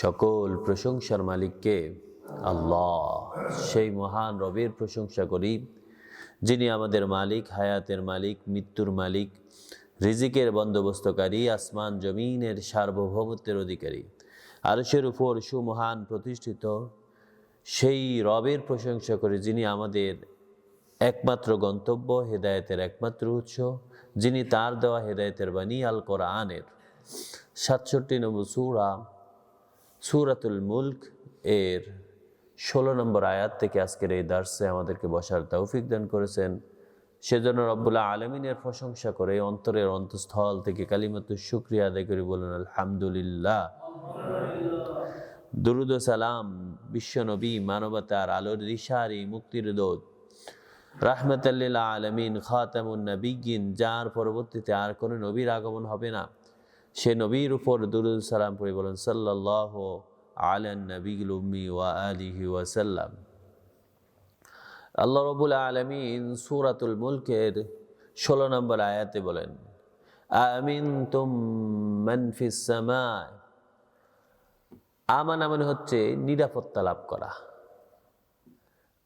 সকল প্রশংসার মালিককে আল্লাহ, সেই মহান রবের প্রশংসা করি, যিনি আমাদের মালিক, হায়াতের মালিক, মৃত্যুর মালিক, রিজিকের বন্দোবস্তকারী, আসমান জমিনের সার্বভৌমত্বের অধিকারী, আরশের উপর সুমহান প্রতিষ্ঠিত, সেই রবের প্রশংসা করি, যিনি আমাদের একমাত্র গন্তব্য, হেদায়েতের একমাত্র উৎস, যিনি তার দেওয়া হেদায়েতের বাণী আল কোরআনের সাতষট্টি নম্বর সুরা সুরাতুল মুলক এর ষোলো নম্বর আয়াত থেকে আজকের এই দার্সে আমাদেরকে বসার তৌফিক দান করেছেন। সেজন্য রব্বুল্লাহ আলমিনের প্রশংসা করে অন্তরের অন্তঃস্থল থেকে কালিমাত শুক্রিয়া আদায় করে বলুন, আলহামদুলিল্লাহ। দুরুদ সালাম বিশ্বনবী মানবতার আলোর দিশারি মুক্তির দোদ রাহমাতাল্লিল আলমিন, খাতামুন নবীগিন যার পরবর্তীতে আর কোনো নবীর আগমন হবে না। সে নবীর উপর দুরুদ সালাম পড়ে বলেন সাল্লাহ আলান ওয়া আলিহি ওয়াসাল্লাম আল্লাহ রবুল আলমিন সুরাতুল মুলকের ষোলো নম্বর আয়াতে বলেন আমিন তুম মনফিস সামায় আমান মানে হচ্ছে নিরাপত্তা লাভ করা।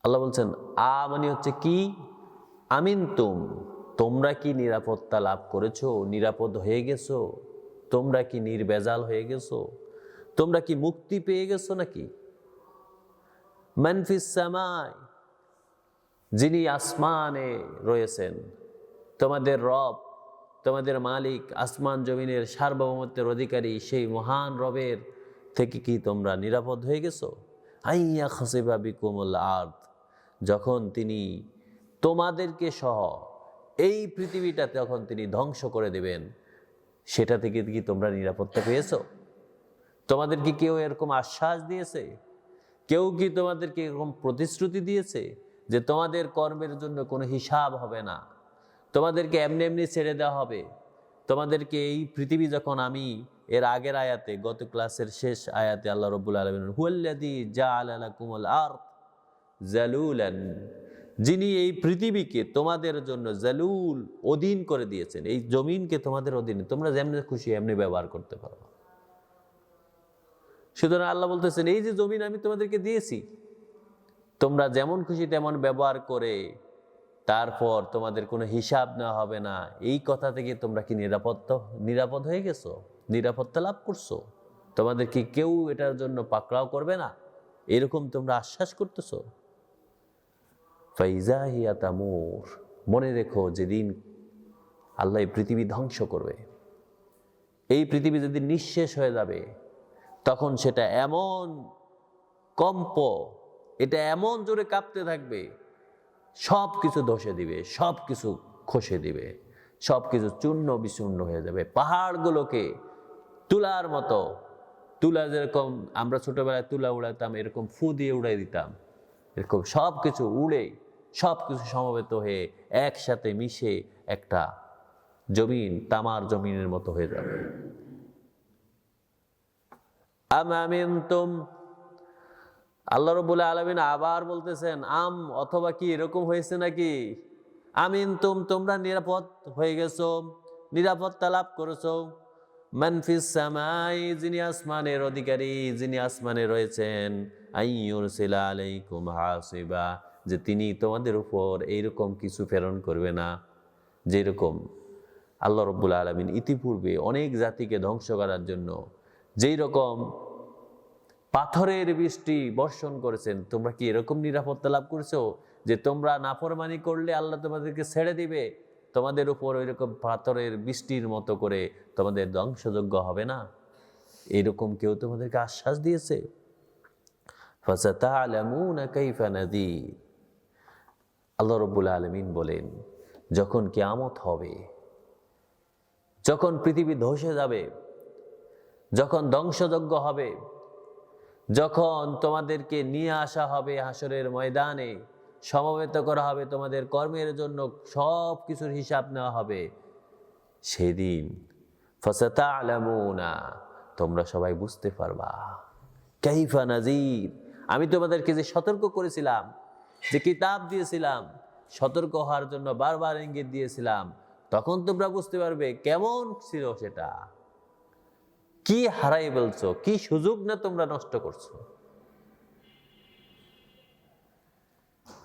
আল্লাহ বলছেন, আ মানে হচ্ছে কি? আমিন তুম তোমরা কি নিরাপত্তা লাভ করেছ? নিরাপদ হয়ে গেছো? তোমরা কি নির্বেজাল হয়ে গেছো? তোমরা কি মুক্তি পেয়ে গেছো নাকি? যিনি আসমানে রয়েছেন, তোমাদের রব, তোমাদের মালিক, আসমান জমিনের সার্বভৌমত্বের অধিকারী, সেই মহান রবের থেকে কি তোমরা নিরাপদ হয়ে গেছো? আইয়া খসিবা বিকুমুল আর্থ যখন তিনি তোমাদেরকে সহ এই পৃথিবীটা তখন তিনি ধ্বংস করে দেবেন সেটা থেকে কি তোমরা নিরাপত্তা পেয়েছ? তোমাদের কি কেউ এরকম আশ্বাস দিয়েছে? কেউ কি তোমাদেরকে এরকম প্রতিশ্রুতি দিয়েছে যে তোমাদের কর্মের জন্য কোনো হিসাব হবে না? তোমাদেরকে এমনি এমনি ছেড়ে দেওয়া হবে। তোমাদেরকে এই পৃথিবী যখন আমি এর আগের আয়াতে, গত ক্লাসের শেষ আয়াতে আল্লাহ রব্বুল আলমিন হুয়াল্লাদি জা আলা কুমল আর জালুলান যিনি এই পৃথিবীকে তোমাদের জন্য জালুল অধীন করে দিয়েছেন, এই জমিনকে তোমাদের অধীনে। তোমরা যেমনি খুশি এমনি ব্যবহার করতে পারো। সুতরাং আল্লাহ বলতেছেন, এই যে জমিন আমি তোমাদেরকে দিয়েছি, তোমরা যেমন খুশি তেমন ব্যবহার করে, তারপর তোমাদের কোনো হিসাব নেওয়া হবে না। এই কথা থেকে তোমরা কি নিরাপত্তা, নিরাপদ হয়ে গেছো? নিরাপত্তা লাভ করছ? তোমাদের কি কেউ এটার জন্য পাকড়াও করবে না? এরকম তোমরা আশ্বাস করতেছো? ফাইজাহিয়া তামুর, মনে রেখো যেদিন আল্লাহ এই পৃথিবী ধ্বংস করবে। এই পৃথিবী যদি নিঃশেষ হয়ে যাবে, তখন সেটা এমন কম্প, এটা এমন জোরে কাঁপতে থাকবে সব কিছু ধসে দিবে সব কিছু খসে দিবে সব কিছু চূর্ণ বিচূর্ণ হয়ে যাবে। পাহাড়গুলোকে তুলার মতো, তুলা যেরকম আমরা ছোটবেলায় তুলা উড়াতাম, এরকম ফু দিয়ে উড়াই দিতাম, এরকম সব কিছু উড়ে সব কিছু সমবেত হয়ে একসাথে মিশে একটা জমিন, তামার জমিনের মতো হয়ে যাবে। আল্লাহ রবুল্লাহ আলমিন আবার বলতেছেন, আম অথবা কি এরকম হয়েছে নাকি? আমিন তুম তোমরা নিরাপদ হয়ে গেছো, নিরাপত্তা লাভ করেছ। যিনি আসমানের অধিকারী, যিনি আসমানে রয়েছেন আইয়ুর আলাইকুম হাসিবা। যে তিনি তোমাদের উপর এইরকম কিছু প্রেরণ করবে না, যেরকম আল্লাহ রব্বুল আলমিন ইতিপূর্বে অনেক জাতিকে ধ্বংস করার জন্য যেই রকম পাথরের বৃষ্টি বর্ষণ করেছেন, তোমরা কি এরকম নিরাপত্তা লাভ করেছ যে তোমরা নাফরমানি করলে আল্লাহ তোমাদেরকে ছেড়ে দিবে? তোমাদের উপর ওইরকম পাথরের বৃষ্টির মতো করে তোমাদের ধ্বংসযোগ্য হবে না? এরকম কেউ তোমাদেরকে আশ্বাস দিয়েছে? আল্লাহ রব্বুল আলমিন বলেন, যখন কেয়ামত হবে, যখন পৃথিবী ধসে যাবে, যখন ধ্বংসযজ্ঞ হবে, যখন তোমাদেরকে নিয়ে আসা হবে হাসরের ময়দানে, সমবেত করা হবে তোমাদের কর্মের জন্য সব কিছুর হিসাব নেওয়া হবে, সেদিন ফসতা আলামুনা তোমরা সবাই বুঝতে পারবা। কাইফা নাজির, আমি তোমাদেরকে যে সতর্ক করেছিলাম যে কিতাব দিয়েছিলাম, সতর্ক হওয়ার জন্য বারবার ইঙ্গিত দিয়েছিলাম, তখন তোমরা বুঝতে পারবে কেমন ছিল সেটা। কি হারাই বলছো কি সুযোগ না তোমরা নষ্ট করছ।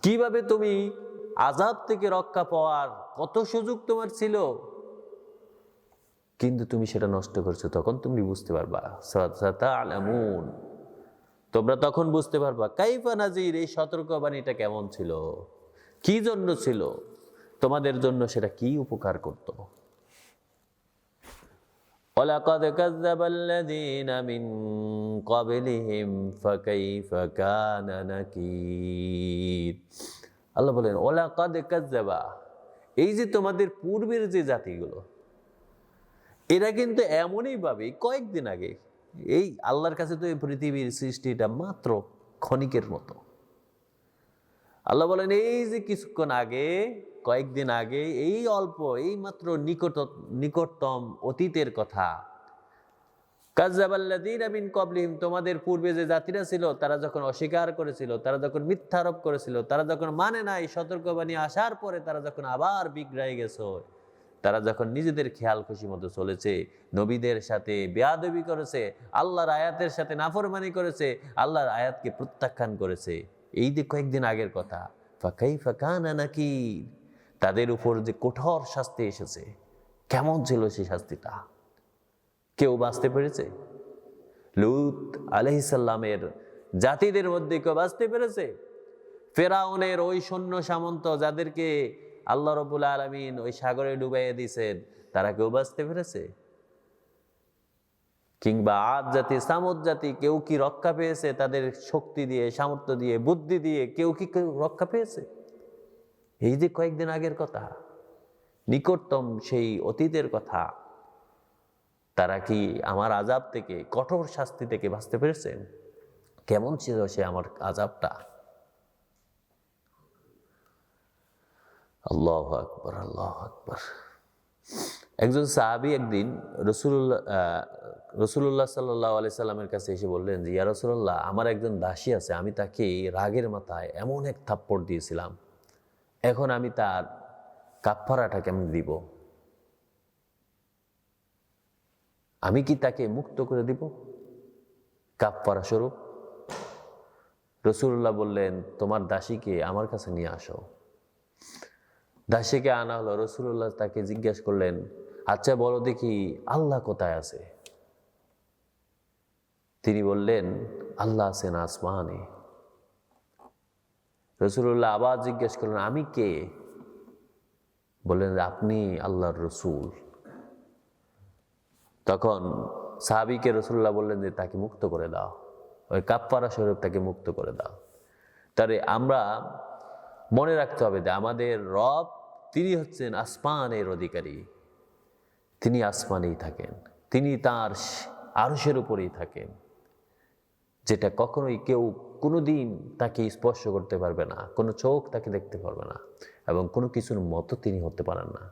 কীভাবে তুমি আজাব থেকে রক্ষা পাওয়ার কত সুযোগ তোমার ছিল, কিন্তু তুমি সেটা নষ্ট করছ, তখন তুমি বুঝতে পারবা। আলামুন। তোমরা তখন বুঝতে পারবা কাইফা নাজির এই সতর্কবাণীটা কেমন ছিল কি জন্য ছিল তোমাদের জন্য সেটা কি উপকার করত ولقد كذب الذين من قبلهم فكيف كان نكير আল্লাহ বলেন ওলা কাদ কাজ্জাবা এই যে তোমাদের পূর্বের যে জাতিগুলো এরা কিন্তু এমনই ভাবে কয়েকদিন আগে এই আল্লাহর কাছে তো এই পৃথিবীর সৃষ্টিটা মাত্র ক্ষণিকের মতো। আল্লাহ বলেন, এই যে কিছুক্ষণ আগে, কয়েকদিন আগে, এই অল্প, এই মাত্র নিকট, নিকটতম অতীতের কথা কাজাবাল্লাদিন কবলিম তোমাদের পূর্বে যে জাতিরা ছিল, তারা যখন অস্বীকার করেছিল, তারা যখন মিথ্যারোপ করেছিল, তারা যখন মানে নাই সতর্কবাণী আসার পরে তারা যখন আবার বিগ্রায় গেছে। তারা যখন নিজেদের খেয়াল খুশি মতো চলেছে, নবীদের সাথে বেয়াদবি করেছে, আল্লাহর আয়াতের সাথে নাফরমানি করেছে, আল্লাহর আয়াতকে প্রত্যাখ্যান করেছে। এই যে কয়েকদিন আগের কথা ফাঁকাই ফাঁকানা নাকি তাদের উপর যে কঠোর শাস্তি এসেছে, কেমন ছিল সেই শাস্তিটা? কেউ বাঁচতে পেরেছে? লুত আলহিসাল্লামের জাতিদের মধ্যে কেউ বাঁচতে পেরেছে? ফেরাউনের ওই সৈন্য সামন্ত যাদেরকে আল্লাহ রবুল আলমিন ওই সাগরে ডুবাইয়ে দিয়েছেন। তারা কেউ বাঁচতে পেরেছে? কিংবা আদ জাতি, সামদ জাতি কেউ কি রক্ষা পেয়েছে তাদের শক্তি দিয়ে, সামর্থ্য দিয়ে, বুদ্ধি দিয়ে? কেউ কি কেউ রক্ষা পেয়েছে? এই যে কয়েকদিন আগের কথা, নিকটতম সেই অতীতের কথা, তারা কি আমার আজাব থেকে, কঠোর শাস্তি থেকে বাঁচতে পেরেছেন? কেমন ছিল সে আমার আজাবটা? আল্লাহ আকবর আল্লাহ আকবর। একজন সাহাবি একদিন রসুল্লাহ রসুল্লাহ সাল্লাহ আলি সাল্লামের কাছে এসে বললেন যে, ইয়া রসুল্লাহ আমার একজন দাসী আছে, আমি তাকে রাগের মাথায় এমন এক থাপ্পড় দিয়েছিলাম। এখন আমি তার কাপ্পারাটা কেমন দিব? আমি কি তাকে মুক্ত করে দিব? কাপ্পারা স্বরূপ। রসুল্লাহ বললেন, তোমার দাসীকে আমার কাছে নিয়ে আসো। দাসীকে আনা হলো রসুল্লাহ তাকে জিজ্ঞেস করলেন আচ্ছা বলো দেখি আল্লাহ কোথায় আছে? তিনি বললেন, আল্লাহ আছেন আসমানে। রসুল্লাহ আবার জিজ্ঞেস করলেন, আমি কে? বললেন, আপনি আল্লাহর রসুল। তখন সাহাবিকে রসুল্লাহ বললেন যে, তাকে মুক্ত করে দাও। ওই কাপ্পারা স্বরূপ তাকে মুক্ত করে দাও। তারে আমরা মনে রাখতে হবে যে আমাদের রব, তিনি হচ্ছেন আসমানের অধিকারী। তিনি আসমানেই থাকেন। তিনি তার আরসের উপরেই থাকেন। যেটা কখনোই কেউ কোনো দিন তাকে স্পর্শ করতে পারবে না, কোনো চোখ তাকে দেখতে পারবে না, এবং কোনো কিছুর মতো তিনি হতে পারেন না।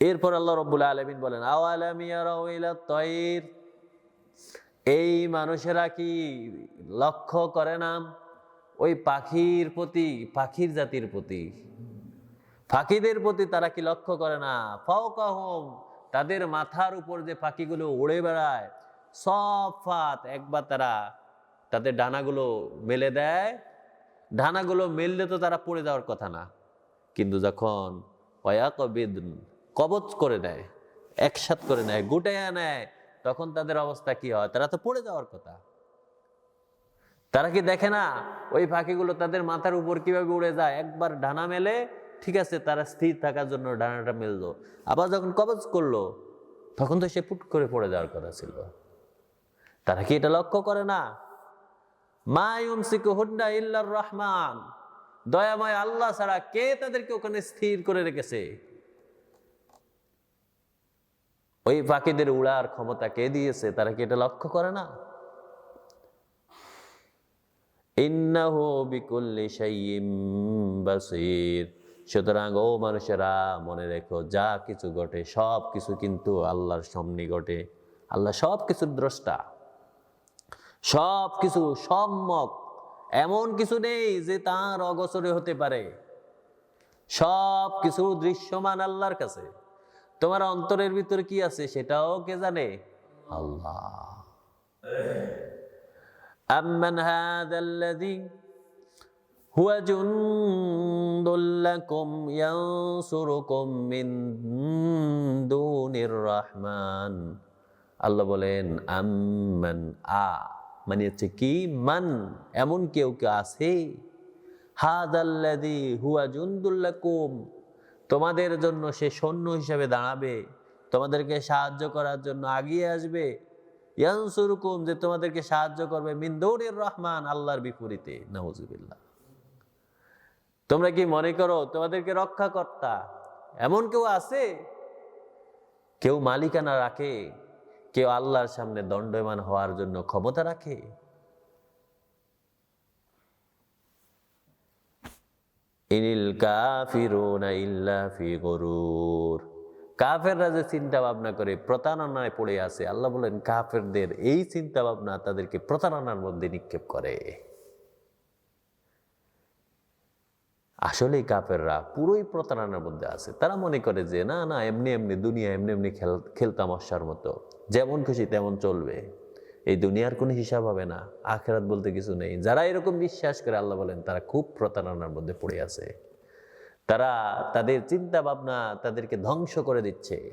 এরপর আল্লাহ রব্বুল আলমিন বলেন এই মানুষেরা কি লক্ষ্য করে না? ওই পাখির প্রতি, পাখির জাতির প্রতি। পাখিদের প্রতি তারা কি লক্ষ্য করে না? ফাওকাহম, তাদের মাথার উপর যে পাখিগুলো উড়ে বেড়ায়, সব ফাত একবার তারা তাদের ডানাগুলো মেলে দেয়। ডানাগুলো মেললে তো তারা পড়ে যাওয়ার কথা না। কিন্তু যখন অয়াকবিদ কবচ করে দেয়, একসাথ করে নেয় গুটাইয়া নেয়, তখন তাদের অবস্থা কি হয়? তারা তো পড়ে যাওয়ার কথা। তারা কি দেখে না ওই পাখিগুলো তাদের মাথার উপর কীভাবে উড়ে যায়? একবার ডানা মেলে, ঠিক আছে, তারা স্থির থাকার জন্য ডানাটা মেললো। আবার যখন কবচ করল, তখন তো সে পুট করে পড়ে যাওয়ার কথা ছিল। তারা কি এটা লক্ষ্য করে না? মায়ুমসিকু হুন্ডা ইল্লার রহমান। দয়াময় আল্লাহ ছাড়া কে তাদেরকে ওখানে স্থির করে রেখেছে? ওই পাখিদের উড়ার ক্ষমতা কে দিয়েছে? তারা কি এটা লক্ষ্য করে না? বাসীর। সুতরাং, ও মানুষেরা, মনে রেখো, যা কিছু ঘটে, সব কিছু কিন্তু আল্লাহর সামনে ঘটে। আল্লাহ সব কিছুর দ্রষ্টা। সব কিছু সম্যক। এমন কিছু নেই যে তার অগোচরে হতে পারে। সব কিছু দৃশ্যমান আল্লাহর কাছে। তোমার অন্তরের ভিতরে কি আছে সেটাও কে জানে? আল্লাহ। أمن هذا الذي هو جند لكم ينصركم من دون الرحمن আল্লাহ বলেন আম্মান আ মানে হচ্ছে কি মান এমন কেউ কেউ আছে হাদাল্লাদি হুয়া জুন্দুল্লাকুম তোমাদের জন্য সে সৈন্য হিসাবে দাঁড়াবে তোমাদেরকে সাহায্য করার জন্য আগিয়ে আসবে ইয়ানসুরকুম, যে তোমাদেরকে সাহায্য করবে মিন্দৌরের রহমান, আল্লাহর বিপরীতে। নাউজুবিল্লাহ। তোমরা কি মনে করো, তোমাদেরকে রক্ষা কর্তা এমন কেউ আছে? কেউ মালিকানা রাখে, কেউ আল্লাহর সামনে দণ্ডমান হওয়ার জন্য ক্ষমতা রাখে? ইনিল কাফিরুনা ইল্লা ফি গরুর। কাফেররা যে চিন্তা ভাবনা করে প্রতারণায় পড়ে আছে, আল্লাহ বলেন, কাফেরদের এই চিন্তা ভাবনা তাদেরকে প্রতারণার মধ্যে নিক্ষেপ করে। আসলেই কাফেররা পুরোই প্রতারণার মধ্যে আছে। তারা মনে করে যে, না না, এমনি এমনি দুনিয়া, এমনি এমনি খেল খেলতাম খেলতামশার মতো। যেমন খুশি তেমন চলবে। এই দুনিয়ার কোনো হিসাব হবে না। আখেরাত বলতে কিছু নেই। যারা এরকম বিশ্বাস করে, আল্লাহ বলেন, তারা খুব প্রতারণার মধ্যে পড়ে আছে। তারা তাদের চিন্তা ভাবনা তাদেরকে ধ্বংস করে দিচ্ছে।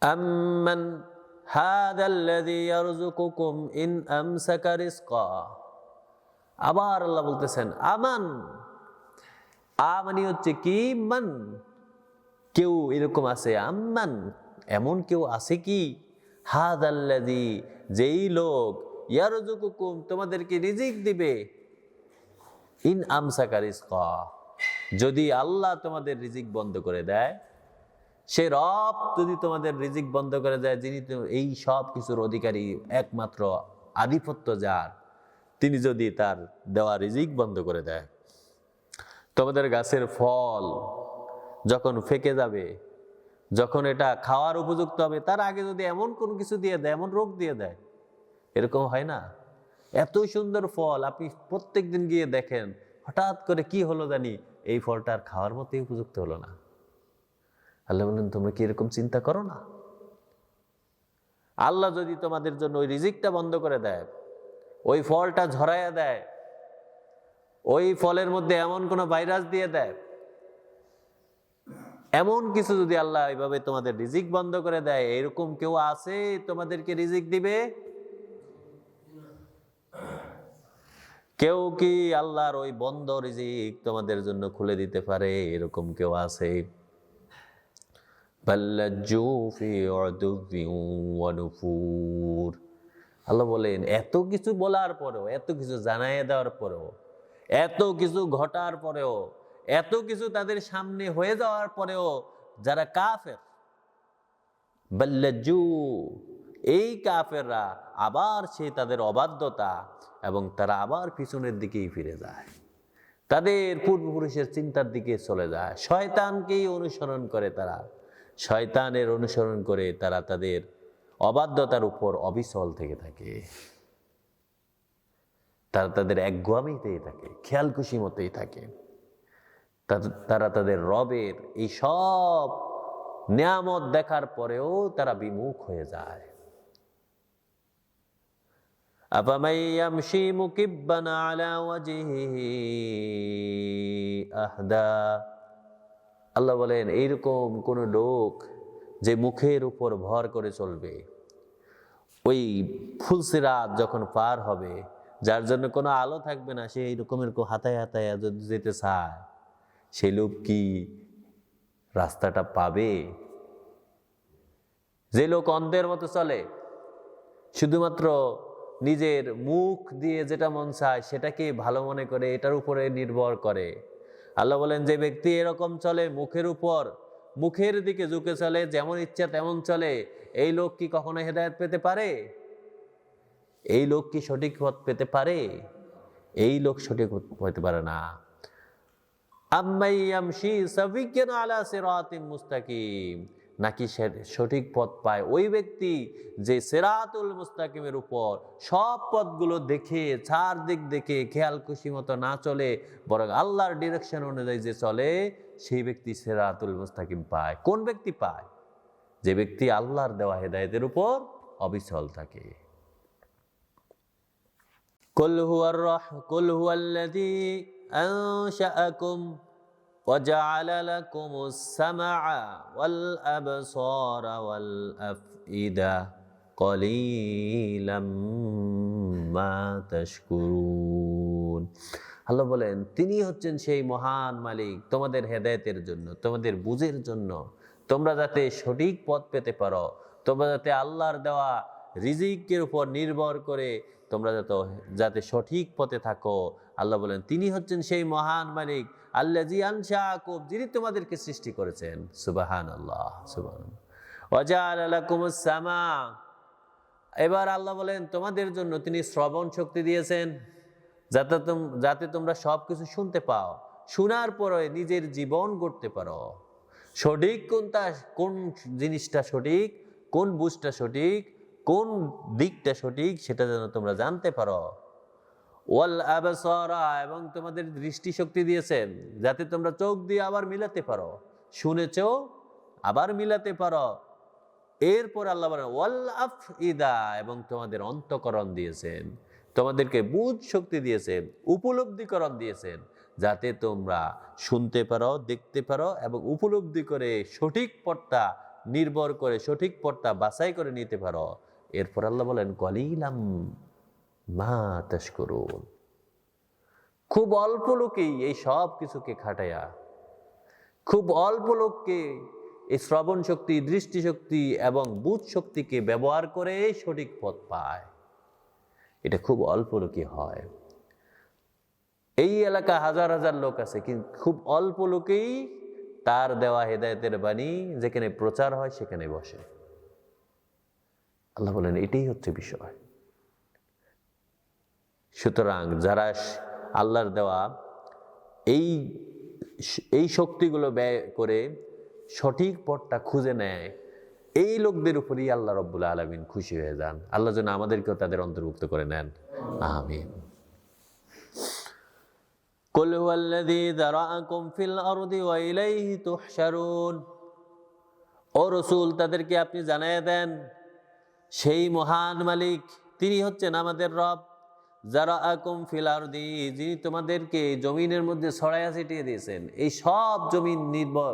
আম্মান ইন আবার আল্লাহ বলতেছেন, আমান। আ মানে হচ্ছে কি? মান। কেউ এরকম আছে, আম্মান। এমন কেউ আছে কি? হাদ আল্লাদি যেই লোক ইয়ারজুকুকুম তোমাদেরকে রিজিক দিবে ইন আমসাকা রিজকা, যদি আল্লাহ তোমাদের রিজিক বন্ধ করে দেয়, সে রব যদি তোমাদের রিজিক বন্ধ করে দেয়, যিনি এই সব কিছুর অধিকারী, একমাত্র আধিপত্য যার, তিনি যদি তার দেওয়া রিজিক বন্ধ করে দেয়। তোমাদের গাছের ফল যখন ফেকে যাবে, যখন এটা খাওয়ার উপযুক্ত হবে, তার আগে যদি এমন কোনো কিছু দিয়ে দেয়, এমন রোগ দিয়ে দেয়, এরকম হয় না? এত সুন্দর ফল, আপনি প্রত্যেক দিন গিয়ে দেখেন, হঠাৎ করে কি হলো জানি, এই ফলটা আর খাওয়ার মতোই উপযুক্ত হলো না। আল্লাহ বললেন, তোমরা কি এরকম চিন্তা করো না? আল্লাহ যদি তোমাদের জন্য ওই রিজিকটা বন্ধ করে দেয়, ওই ফলটা ঝরাইয়া দেয়, ওই ফলের মধ্যে এমন কোনো ভাইরাস দিয়ে দেয়, এমন কিছু যদি আল্লাহ এইভাবে তোমাদের রিজিক বন্ধ করে দেয়, এরকম কেউ আছে তোমাদেরকে রিজিক দিবে? কেউ কি আল্লাহর ওই বন্ধ রিজিক তোমাদের জন্য খুলে দিতে পারে? এরকম কেউ আছে? আল্লাহ বলেন, এত কিছু বলার পরেও, এত কিছু জানাইয়ে দেওয়ার পরেও, এত কিছু ঘটার পরেও, এত কিছু তাদের সামনে হয়ে যাওয়ার পরেও যারা কাফের বাল্লাজু এই কাফেররা আবার সে তাদের অবাধ্যতা এবং তারা আবার পিছনের দিকেই ফিরে যায়। তাদের পূর্বপুরুষের চিন্তার দিকে চলে যায়। শয়তানকেই অনুসরণ করে তারা। শয়তানের অনুসরণ করে তারা তাদের অবাধ্যতার উপর অবিচল থেকে থাকে। তারা তাদের একগুয়ামিতেই থাকে খেয়াল খুশি মতেই থাকে। তারা তাদের রবের এই সব নিয়ামত দেখার পরেও তারা বিমুখ হয়ে যায়। أفمن يمشي مكبا على وجهه أهدى আল্লাহ বলেন এইরকম কোন লোক যে মুখের উপর ভর করে চলবে ওই ফুলসিরাত যখন পার হবে যার জন্য কোনো আলো থাকবে না সে এইরকমের কো- হাতায় হাতায় যদি যেতে চায় সেই লোক কি রাস্তাটা পাবে যে লোক অন্ধের মতো চলে শুধুমাত্র নিজের মুখ দিয়ে যেটা মন চায় সেটাকে ভালো মনে করে, এটার উপরে নির্ভর করে। আল্লাহ বলেন, যে ব্যক্তি এরকম চলে মুখের উপর, মুখের দিকে ঝুঁকে চলে, যেমন ইচ্ছা তেমন চলে, এই লোক কি কখনো হেদায়ত পেতে পারে? এই লোক কি সঠিক পথ পেতে পারে? এই লোক সঠিক পেতে পারে না। আলা সিরাতিন মুস্তাকিম। নাকি সে সঠিক পথ পায় ওই ব্যক্তি যে সেরাতুল মুস্তাকিমের উপর সব পথগুলো দেখে চার দিক দেখে খেয়াল খুশি মতো না চলে বরং আল্লাহর ডিরেকশন অনুযায়ী যে চলে সেই ব্যক্তি সেরাতুল মুস্তাকিম পায় কোন ব্যক্তি পায় যে ব্যক্তি আল্লাহর দেওয়া হেদায়েতের উপর অবিচল থাকে قل هو الرح قل هو الذي أنشأكم وجعل لكم السمع والأبصار والأفئدة قليلا ما تشكرون আল্লাহ বলেন তিনি হচ্ছেন সেই মহান মালিক তোমাদের হেদায়েতের জন্য তোমাদের বুঝের জন্য তোমরা যাতে সঠিক পথ পেতে পারো তোমরা যাতে আল্লাহর দেওয়া রিজিকের উপর নির্ভর করে তোমরা যাতে যাতে সঠিক পথে থাকো আল্লাহ বলেন তিনি হচ্ছেন সেই মহান মালিক আল্লাহ জি আনশাকুব যিনি তোমাদেরকে সৃষ্টি করেছেন। সুবাহান আল্লাহ সুবাহান ওয়াজাল সামা। এবার আল্লাহ বলেন, তোমাদের জন্য তিনি শ্রবণ শক্তি দিয়েছেন, যাতে যাতে তোমরা সব কিছু শুনতে পাও। শোনার পরে নিজের জীবন গড়তে পারো। সঠিক কোনটা, কোন জিনিসটা সঠিক, কোন বুঝটা সঠিক, কোন দিকটা সঠিক, সেটা যেন তোমরা জানতে পারো। ওয়াল আবসারা, এবং তোমাদের দৃষ্টিশক্তি দিয়েছেন, যাতে তোমরা চোখ দিয়ে আবার মিলাতে পারো, শুনেছো, আবার মিলাতে পারো। এরপর আল্লাহ বলেন, ওয়াল আফ ইদা এবং তোমাদের অন্তকরণ দিয়েছেন, তোমাদেরকে বুঝ শক্তি দিয়েছেন, উপলব্ধিকরণ দিয়েছেন, যাতে তোমরা শুনতে পারো, দেখতে পারো, এবং উপলব্ধি করে সঠিক পথটা নির্ভর করে, সঠিক পথটা বাছাই করে নিতে পারো। এরপর আল্লাহ বলেন, কলিলাম। মা তাশকুরুন খুব অল্প লোকেই এই সব কিছুকে খাটায়া, খুব অল্প লোককে এই শ্রবণ শক্তি দৃষ্টিশক্তি এবং বুধ শক্তিকে ব্যবহার করে সঠিক পথ পায়। এটা খুব অল্প লোকই হয়। এই এলাকা হাজার হাজার লোক আছে, কিন্তু খুব অল্প লোকেই তার দেওয়া হেদায়েতের বাণী যেখানে প্রচার হয় সেখানে বসে। আল্লাহ বলেন, এটাই হচ্ছে বিষয়। সুতরাং যারা আল্লাহর দেওয়া এই এই শক্তিগুলো ব্যয় করে সঠিক পথটা খুঁজে নেয় এই লোকদের উপরই আল্লাহ রব্বুল আলমিন খুশি হয়ে যান আল্লাহ যেন আমাদেরকেও তাদের অন্তর্ভুক্ত করে নেন আমিন قل هو الذي ذرأكم في الأرض وإليه تحشرون ও রসুল তাদেরকে আপনি জানাই দেন সেই মহান মালিক তিনি হচ্ছেন আমাদের রব যারা আকুম ফিলারদি যিনি তোমাদেরকে জমিনের মধ্যে ছড়াইয়া ছিটিয়ে দিয়েছেন। এই সব জমিন নির্ভর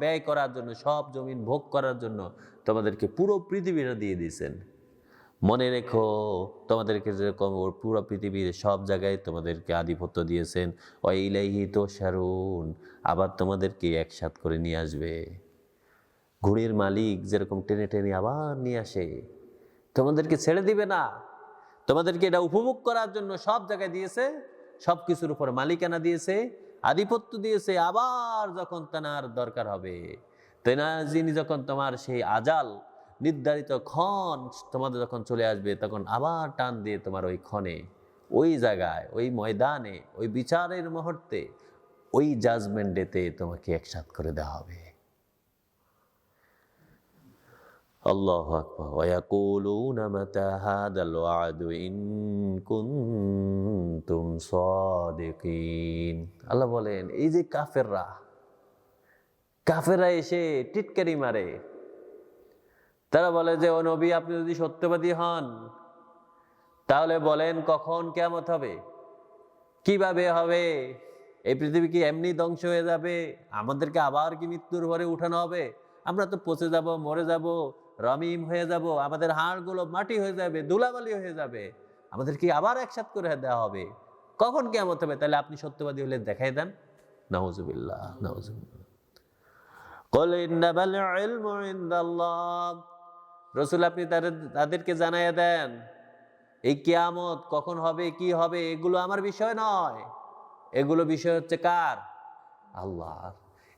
ব্যয় করার জন্য, সব জমিন ভোগ করার জন্য তোমাদেরকে পুরো পৃথিবীটা দিয়ে দিয়েছেন। মনে রেখো, তোমাদেরকে যেরকম ওর পুরো পৃথিবীর সব জায়গায় তোমাদেরকে আধিপত্য দিয়েছেন। ওইলাইহি তো সারুন আবার তোমাদেরকে একসাথ করে নিয়ে আসবে। ঘুড়ির মালিক যেরকম টেনে টেনে আবার নিয়ে আসে। তোমাদেরকে ছেড়ে দিবে না। তোমাদেরকে এটা উপভোগ করার জন্য সব জায়গায় দিয়েছে, সব কিছুর উপর মালিকানা দিয়েছে, আধিপত্য দিয়েছে, আবার যখন তেনার দরকার হবে। তেনা যিনি যখন তোমার সেই আজাল, নির্ধারিত ক্ষণ তোমাদের যখন চলে আসবে, তখন আবার টান দিয়ে তোমার ওই ক্ষণে, ওই জায়গায়, ওই ময়দানে, ওই বিচারের মুহূর্তে, ওই জাজমেন্ট ডেতে তোমাকে একসাথ করে দেওয়া হবে। আল্লাহ আকবার। ওয়াকুলুনা মাতা হাদাল ওয়াদু ইন কুনতুম সাদিকিন। আল্লাহ বলেন, এই যে কাফেররা কাফেররা এসে টিটকারি মারে। তারা বলে যে, ও নবী, আপনি যদি সত্যবাদী হন, তাহলে বলেন কখন কেমত হবে? কীভাবে হবে? এই পৃথিবী কি এমনি ধ্বংস হয়ে যাবে? আমাদেরকে আবার কি মৃত্যুর ভরে উঠানো হবে? আমরা তো পচে যাব, মরে যাব রমিম হয়ে যাব আমাদের হাড়গুলো মাটি হয়ে যাবে ধুলাবালি হয়ে যাবে আমাদের কি আবার একসাথ করে দেওয়া হবে কখন কেমন হবে তাহলে আপনি সত্যবাদী হলে দেখাই দেন নওয়াজুবিল্লাহ নওয়াজুবিল্লাহ قل إنما العلم عند الله রসুল আপনি তাদের তাদেরকে জানাইয়া দেন এই কিয়ামত কখন হবে কি হবে এগুলো আমার বিষয় নয় এগুলো বিষয় হচ্ছে কার আল্লাহ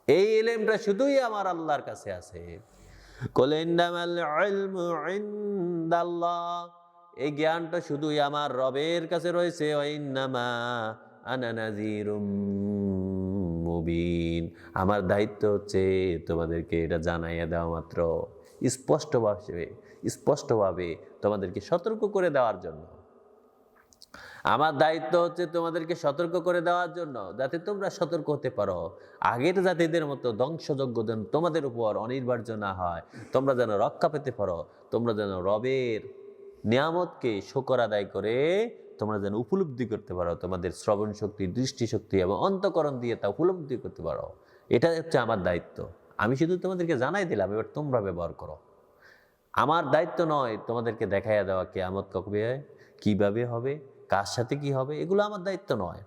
এই ইলেমটা শুধুই আমার আল্লাহর কাছে আছে কল ইন্নামাল ইলমু ইনদাল্লাহ এই জ্ঞানটা শুধুই আমার রবের কাছে রয়েছে। ইন্নামা আনা নাজিরুম মুবিন। আমার দায়িত্ব হচ্ছে তোমাদেরকে এটা জানাইয়া দেওয়া মাত্র। স্পষ্টভাবে স্পষ্টভাবে তোমাদেরকে সতর্ক করে দেওয়ার জন্য। আমার দায়িত্ব হচ্ছে তোমাদেরকে সতর্ক করে দেওয়ার জন্য, যাতে তোমরা সতর্ক হতে পারো। আগের জাতিদের মতো ধ্বংসযোগ্য যেন তোমাদের উপর অনির্বার্য না হয়। তোমরা যেন রক্ষা পেতে পারো, তোমরা যেন রবের নিয়ামতকে শকর আদায় করে তোমরা যেন উপলব্ধি করতে পারো, তোমাদের শ্রবণ শক্তি দৃষ্টিশক্তি এবং অন্তকরণ দিয়ে তা উপলব্ধি করতে পারো। এটা হচ্ছে আমার দায়িত্ব। আমি শুধু তোমাদেরকে জানাই দিলাম, এবার তোমরা ব্যবহার করো। আমার দায়িত্ব নয় তোমাদেরকে দেখাইয়া দেওয়া কেয়ামত কবে হয়, কীভাবে হবে কার সাথে কি হবে? এগুলো আমার দায়িত্ব নয়।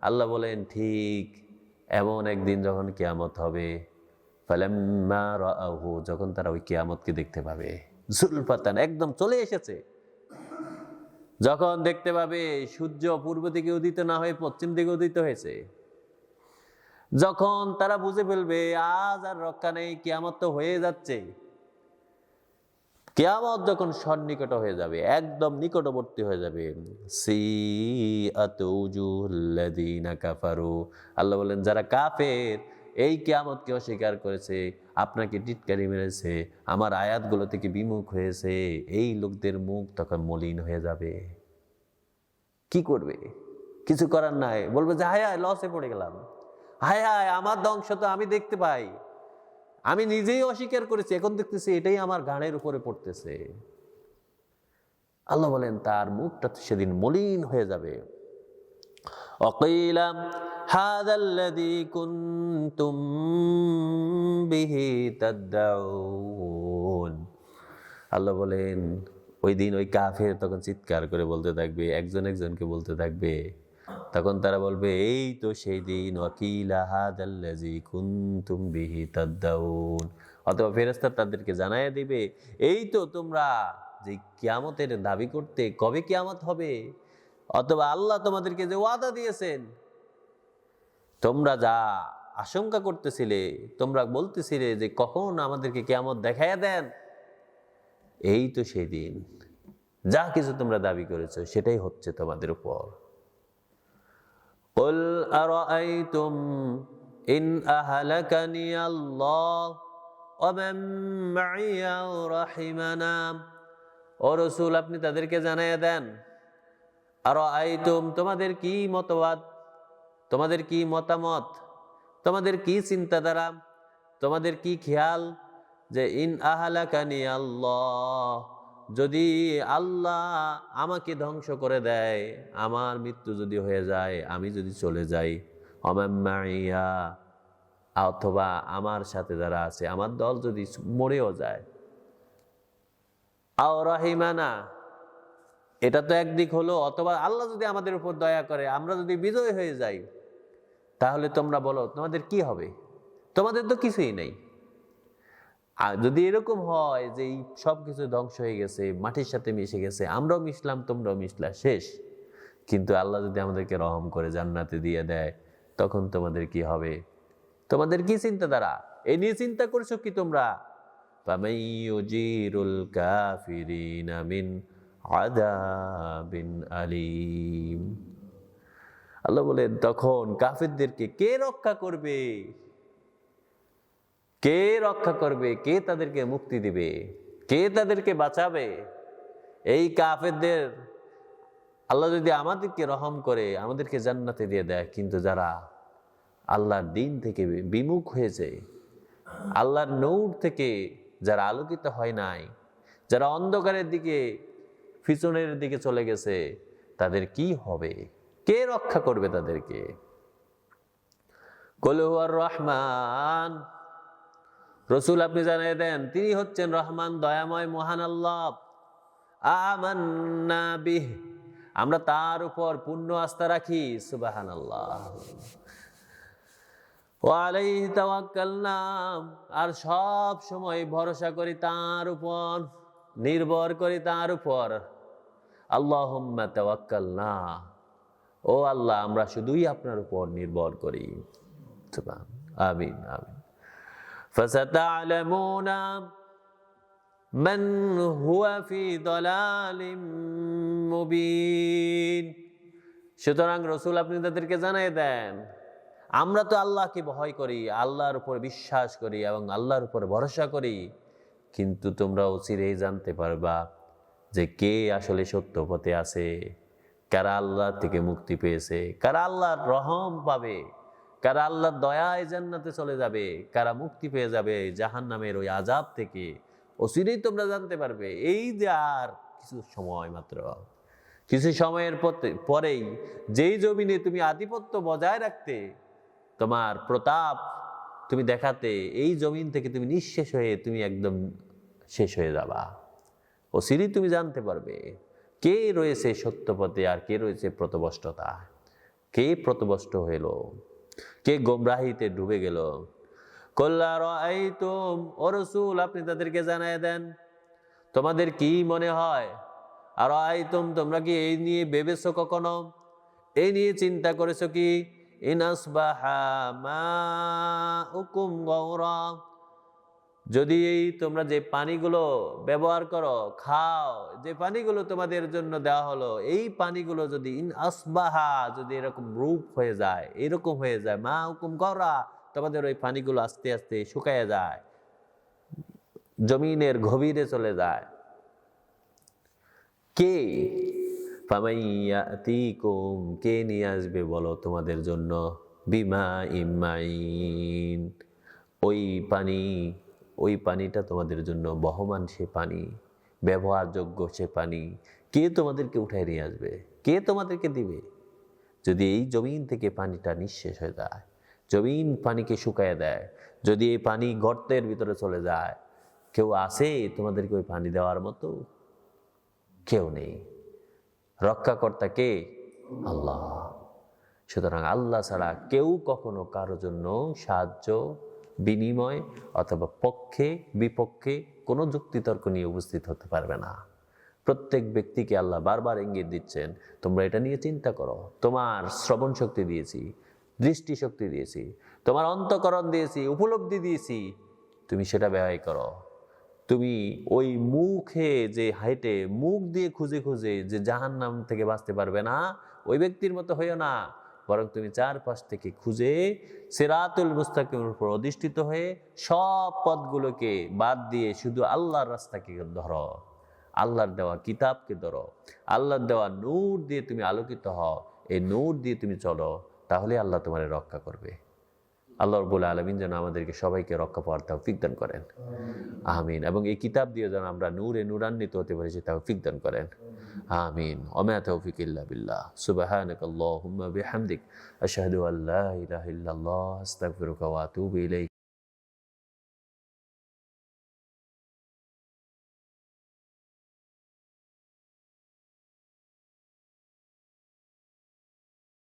আল্লাহ বলেন, ঠিক, এমন একদিন যখন কেয়ামত হবে যখন তারা ওই কেয়ামতকে দেখতে পাবে। জুলফাতান একদম চলে এসেছে। যখন দেখতে পাবে, সূর্য পূর্ব দিকে উদিত না হয়ে পশ্চিম দিকে উদিত হয়েছে। যখন তারা বুঝে ফেলবে, আজ আর রক্ষা নেই, কেয়ামত তো হয়ে যাচ্ছে। কেয়ামত যখন সন্নিকট হয়ে যাবে, একদম নিকটবর্তী হয়ে যাবে কাফারু। আল্লাহ বলেন, যারা কাফের, এই কেয়ামতকে অস্বীকার করেছে, আপনাকে টিটকারি মেরেছে, আমার আয়াতগুলো থেকে বিমুখ হয়েছে, এই লোকদের মুখ তখন মলিন হয়ে যাবে। কি করবে? কিছু করার নাই। বলবে যে, হায় লসে পড়ে গেলাম। হায় হায়, আমার ধ্বংস তো আমি দেখতে পাই। আমি নিজেই অস্বীকার করেছি, এখন দেখতেছি এটাই আমার গানের উপরে পড়তেছে। আল্লাহ বলেন, তার মুখটা সেদিন মলিন হয়ে যাবে। অকিলাম হাদাল্লাদি কুনতুম বিহি তাদ্দাউন আল্লাহ বলেন, ওই দিন ওই কাফের তখন চিৎকার করে বলতে থাকবে, একজন একজনকে বলতে থাকবে তখন তারা বলবে, এই তো সেই দিন আহাদাল্লাজি বিহি তাদ্দাউন। অথবা ফেরেস্তা তাদেরকে জানাইয়া দিবে, এই তো তোমরা যে কিয়ামতের দাবি করতে কবে কিয়ামত হবে? অথবা, আল্লাহ তোমাদেরকে যে ওয়াদা দিয়েছেন, তোমরা যা আশঙ্কা করতেছিলে, তোমরা বলতেছিলে যে কখন আমাদেরকে কেয়ামত দেখাইয়া দেন, এই তো সেই দিন যা কিছু তোমরা দাবি করেছ, সেটাই হচ্ছে তোমাদের উপর। قل أرأيتم إن أهلكني الله ومن معي أو رحمنا ও রসুল আপনি তাদেরকে জানাইয়া দেন আর আইতুম তোমাদের কি মতবাদ তোমাদের কি মতামত তোমাদের কি চিন্তাধারা তোমাদের কি খেয়াল যে ইন আহালাকানি আল্লাহ যদি আল্লাহ আমাকে ধ্বংস করে দেয়, আমার মৃত্যু যদি হয়ে যায়, আমি যদি চলে যাই অমাম্মাইয়া অথবা আমার সাথে যারা আছে, আমার দল যদি মরেও যায়। আও রাহিমানা, এটা তো একদিক হলো, অথবা আল্লাহ যদি আমাদের উপর দয়া করে, আমরা যদি বিজয় হয়ে যাই, তাহলে তোমরা বলো, তোমাদের কি হবে? তোমাদের তো কিছুই নেই। আর যদি এরকম হয় যে এই সব কিছু ধ্বংস হয়ে গেছে, মাটির সাথে মিশে গেছে, আমরাও মিশলাম, তোমরাও মিশলা, শেষ। কিন্তু আল্লাহ যদি আমাদেরকে রহম করে জান্নাতে দিয়ে দেয়, তখন তোমাদের কি হবে? তোমাদের কি চিন্তাধারা? এই নিয়ে চিন্তা করছ কি তোমরা? আলিম। আল্লাহ বলেন তখন কাফিরদেরকে কে রক্ষা করবে? কে রক্ষা করবে? কে তাদেরকে মুক্তি দিবে? কে তাদেরকে বাঁচাবে? এই কাফেরদের আল্লাহ যদি আমাদেরকে রহম করে, আমাদেরকে জান্নাতে দিয়ে দেয়, কিন্তু যারা আল্লাহর দিন থেকে বিমুখ হয়েছে, আল্লাহর নৌর থেকে যারা আলোকিত হয় নাই, যারা অন্ধকারের দিকে, পিছনের দিকে চলে গেছে, তাদের কি হবে? কে রক্ষা করবে তাদেরকে? কলহুয়ার রহমান। রসুল আপনি জানিয়ে দেন, তিনি হচ্ছেন রহমান, দয়াময়, মহান আল্লাহ। আমান্না আমরা তার উপর পূর্ণ আস্থা রাখি সুবাহান আল্লাহ আর সব সময় ভরসা করি তার উপর, নির্ভর করি তার উপর। আল্লাহুম্মা তাওয়াক্কালনা। ও আল্লাহ, আমরা শুধুই আপনার উপর নির্ভর করি। আমিন আমিন। فستعلمون من هو في ضلال মুবিন সুতরাং রসুল আপনি তাদেরকে জানাই দেন আমরা তো আল্লাহকে ভয় করি আল্লাহর উপর বিশ্বাস করি এবং আল্লাহর উপর ভরসা করি কিন্তু তোমরা অচিরেই জানতে পারবা যে কে আসলে সত্য পথে আছে কারা আল্লাহ থেকে মুক্তি পেয়েছে কারা আল্লাহর রহম পাবে কারা আল্লাহর দয়ায় জান্নাতে চলে যাবে, কারা মুক্তি পেয়ে যাবে জাহান নামের ওই আজাব থেকে? অচিরেই তোমরা জানতে পারবে, এই যে আর কিছু সময় মাত্র। কিছু সময়ের পরেই যেই জমিনে তুমি আধিপত্য বজায় রাখতে, তোমার প্রতাপ তুমি দেখাতে, এই জমিন থেকে তুমি নিঃশেষ হয়ে তুমি একদম শেষ হয়ে যাবা। ও সিরি তুমি জানতে পারবে, কে রয়েছে সত্যপথে আর কে রয়েছে প্রতবষ্টতা? কে প্রতবষ্ট হইল কে গোমরাহিতে ডুবে গেল? কল্লার তুম ও রসুল, আপনি তাদেরকে জানায় দেন, তোমাদের কি মনে হয়? আর আইতুম তোমরা কি এই নিয়ে ভেবেছো কখনো? এই নিয়ে চিন্তা করেছ কি? ইনাসবাহা হুকুম গৌরা যদি এই তোমরা যে পানিগুলো ব্যবহার করো, খাও, যে পানিগুলো তোমাদের জন্য দেওয়া হলো, এই পানিগুলো যদি ইন আসবাহা, যদি এরকম রূপ হয়ে যায়, এরকম হয়ে যায়, মা হুকুম করা, তোমাদের ওই পানিগুলো আস্তে আস্তে শুকায় যায়, জমিনের গভীরে চলে যায়। কে? ফামাইয়াতিকুম কে নিয়ে আসবে বলো তোমাদের জন্য? বিমা ইমাইন ওই পানি ওই পানিটা তোমাদের জন্য বহমান সে পানি, ব্যবহারযোগ্য সে পানি। কে তোমাদেরকে উঠায় নিয়ে আসবে? কে তোমাদেরকে দিবে? যদি এই জমিন থেকে পানিটা নিঃশেষ হয়ে যায়, জমিন পানিকে শুকায় দেয়, যদি এই পানি গর্তের ভিতরে চলে যায়, কেউ আসে তোমাদেরকে ওই পানি দেওয়ার মতো? কেউ নেই। রক্ষাকর্তা কে? আল্লাহ। সুতরাং আল্লাহ ছাড়া কেউ কখনো কারও জন্য সাহায্য বিনিময় অথবা পক্ষে, বিপক্ষে কোনো যুক্তিতর্ক নিয়ে উপস্থিত হতে পারবে না। প্রত্যেক ব্যক্তিকে আল্লাহ বারবার ইঙ্গিত দিচ্ছেন, তোমরা এটা নিয়ে চিন্তা করো। তোমার শ্রবণ শক্তি দিয়েছি, দৃষ্টি শক্তি দিয়েছি, তোমার অন্তকরণ দিয়েছি, উপলব্ধি দিয়েছি। তুমি সেটা ব্যয় করো। তুমি ওই মুখে যে হাইটে মুখ দিয়ে খুঁজে খুঁজে যে জাহান নাম থেকে বাঁচতে পারবে না, ওই ব্যক্তির মতো হইও না। বরং তুমি চারপাশ থেকে খুঁজে সেরাতুল মুস্তাকিমের উপর অধিষ্ঠিত হয়ে সব পথগুলোকে বাদ দিয়ে শুধু আল্লাহর রাস্তাকে ধরো। আল্লাহর দেওয়া কিতাবকে ধরো। আল্লাহর দেওয়া নূর দিয়ে তুমি আলোকিত হও। এই নূর দিয়ে তুমি চলো। তাহলে আল্লাহ তোমার রক্ষা করবে। আল্লাহ রবুল আলমিন যেন আমাদেরকে সবাইকে রক্ষা পাওয়ার তাও দান করেন। আমিন। এবং এই কিতাব দিয়ে যেন আমরা নূরে নূরান্বিত হতে পারি, সে তৌফিক দান করেন। آمين. وما توفيق إلا بالله. سبحانك اللهم بحمدك أشهد أن لا إله إلا الله. أستغفرك وأتوب إليك.